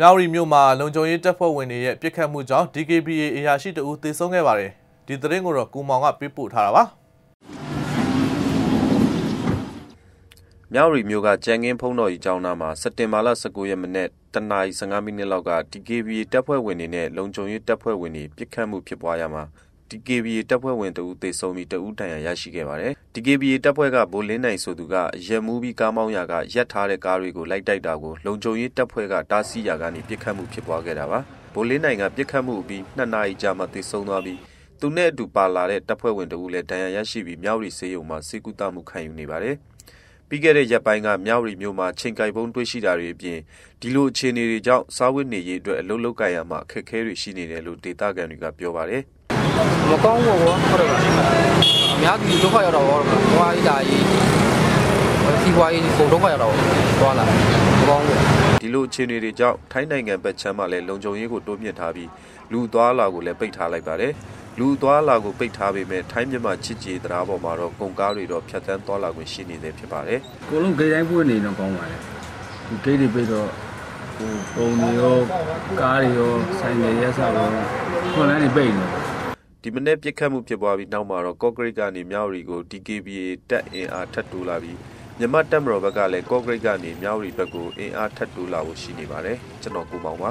မြောက်ရီမြို့မှာလုံခြုံရေးတပ်ဖွဲ့ဝင်တွေရဲ့ပြစ်ခတ်မှုကြောင့် DKBA အရာရှိတအူးသေဆုံးခဲ့ပါတယ်ဒီသတင်းကိုတော့ကိုမောင်ကပေးပို့ထားတာပါမြောက်ရီမြို့ကကြံကင်းဖုံးတော်ကြီးကျောင်းသားမှာစက်တင်ဘာလ19ရက်မနေ့တနာရီ15မိနစ်လောက်က DKBA တပ်ဖွဲ့ဝင်တွေနဲ့လုံခြုံရေးတပ်ဖွဲ့ဝင်တွေပြစ်ခတ်မှုဖြစ်ပွားရမှာ DKBA တပ်ဖွဲ့ဝင်တဦးသေဆုံးပြီးတဦးဒဏ်ရာရရှိခဲ့ပါတယ်။ DKBA တပ်ဖွဲ့ကဗိုလ်လင်းနိုင်ဆိုသူကရက်မူးပြီးကားမောင်းရာကရက်ထားတဲ့ကားတွေကိုလိုက်တိုက်တာကိုလုံခြုံရေးတပ်ဖွဲ့ကတားဆီးရာကနေပြစ်ခတ်မှုဖြစ်ပွားခဲ့တာပါ။ဗိုလ်လင်းနိုင်ကပြစ်ခတ်မှုပြီး2နာရီကြာမှသေဆုံးသွားပြီးသူနဲ့အတူပါလာတဲ့တပ်ဖွဲ့ဝင်တဦးလည်းဒဏ်ရာရရှိပြီးမြောက်ရီစေယုံမှာစေကူတမှုခံယူနေပါတယ်။ပြီးခဲ့တဲ့ရက်ပိုင်းကမြောက်ရီမြို့မှာချိန်ကိုက်ပုံးတွေ့ရှိတာတွေအပြင်ဒီလိုအခြေအနေတွေကြောင့်စားဝတ်နေရေးအတွက်အလုပ်လုပ်ကြရမှာအခက်အခဲတွေရှိနေတယ်လို့ဒေသခံတွေကပြောပါတယ်။ မကောင်းဘူးပေါ့ဟုတ်တယ်ပါအများကြီးဒုက္ခရောက်တော့ဟိုဟာကြီးဒါကြီးစီးပွားရေးပုံဒုက္ခရောက်တော့သွားလာမကောင်းဘူးဒီလိုအခြေအနေတွေကြောင့်ထိုင်းနိုင်ငံဘက်ချမ်းမှာလည်းလုံခြုံရေးကိုတိုးမြင့်ထားပြီးလူသွားလာကိုလည်းပိတ်ထားလိုက်ပါတယ်လူသွားလာကိုပိတ်ထားပေမဲ့ထိုင်းမြန်မာချစ်ကြည်တရားပေါ်မှာတော့ကုန်ကားတွေတော့ဖြတ်သန်းသွားလာခွင့်ရှိနေသေးဖြစ်ပါတယ်အကုန်လုံးဂိတ်တိုင်းပွင့်နေတော့ကောင်းပါတယ်ဒီဂိတ်တွေပိတ်တော့ဟိုပုံတွေရောကားတွေရောဆိုင်တွေရက်စားရောခွန်လန်းတွေပိတ်နေတယ် ဒီမနေ့ပြစ်ခတ်မှုဖြစ်ပွားပြီးနောက်မှာတော့ကော့ဂရိတ်ကနေမြောက်ရီကို DKBA တပ်အင်အားထပ်တိုးလာပြီးမြန်မာတပ်မတော်ဘက်ကလည်းကော့ဂရိတ်ကနေမြောက်ရီဘက်ကိုအင်အားထပ်တိုးလာဖို့ရှိနေပါတယ်ကျွန်တော်ကိုမောင်ပါ